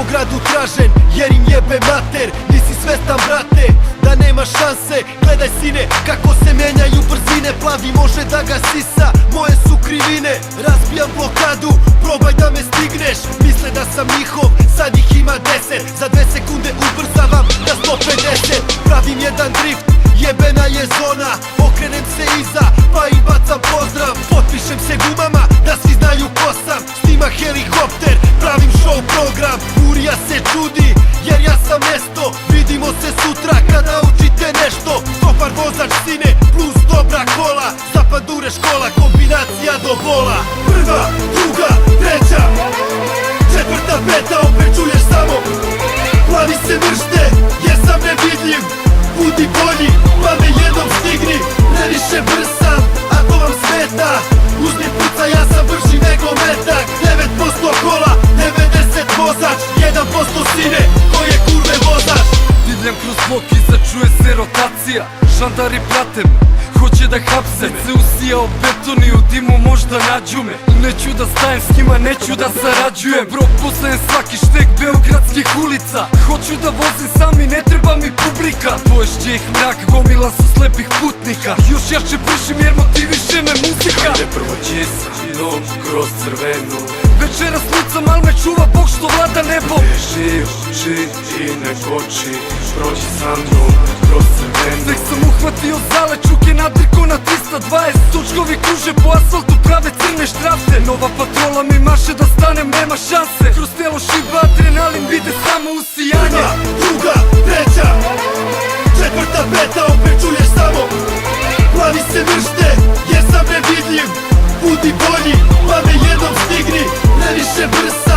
po gradu tražen Jer im jebe mater. Nisi svestan brate Da nema šanse. Gledaj sine kako se menjaju brzine. Plavi može da ga sisa Moje su krivine. Razbijam blokadu Probaj da me stigneš. Misle da sam njihov Sad ih ima deset. Za dve sekunde ubrzavam Na 150 Pravim jedan drift Jebena je zona Okrenem se iza Pa im Urija se čudi Jer ja sam mesto Vidimo se sutra Kada učite nešto. Dobar vozač sine Plus dobra kola. Zapadure škola Kombinacija do bola. Prva, druga, treća. Četvrta, peta Opet čuješ samo. Plavi se mršte Jer sam nevidljiv. Budi bolji Pa me jednom stigni. Previše brz sam Ako vam smeta. Uzmi puca ja sam brži nego metak. 9% kola 90 vozač 1% sine Ko je kurve vozač. Divljam kroz blok iza čuje se rotacija. Žandari prate me, hoće da hapse me. Se usijao beton i u dimu možda nađu me. Neću da stajem s njima, neću da sarađujem. Bro, postajem svaki štek beogradskih ulica. Hoću da vozim sam i ne treba mi publika. Poješće ih mrak, gomila su slepih putnika. Još jače pušim jer motiviše me muzika. Ajde prođi sa mnom kroz crvenu Večeras lucam, al me čuva Bog što vlada nebo. Živ, uči i ne koči proći sa mnom kroz crveno sam uhvatio zale čuke nadriko na 320 Sučkovi kuže po asfaltu prave crne štrafte. Nova patrola mi maše da stanem, nema šanse. Kroz telo šiba adrenalin vide samo usijanje. Druga, druga, treća Četvrta, peta, opet čuješ samo. Plavi se vršte, jer sam nevidljiv Budi bolji, pa me shit for the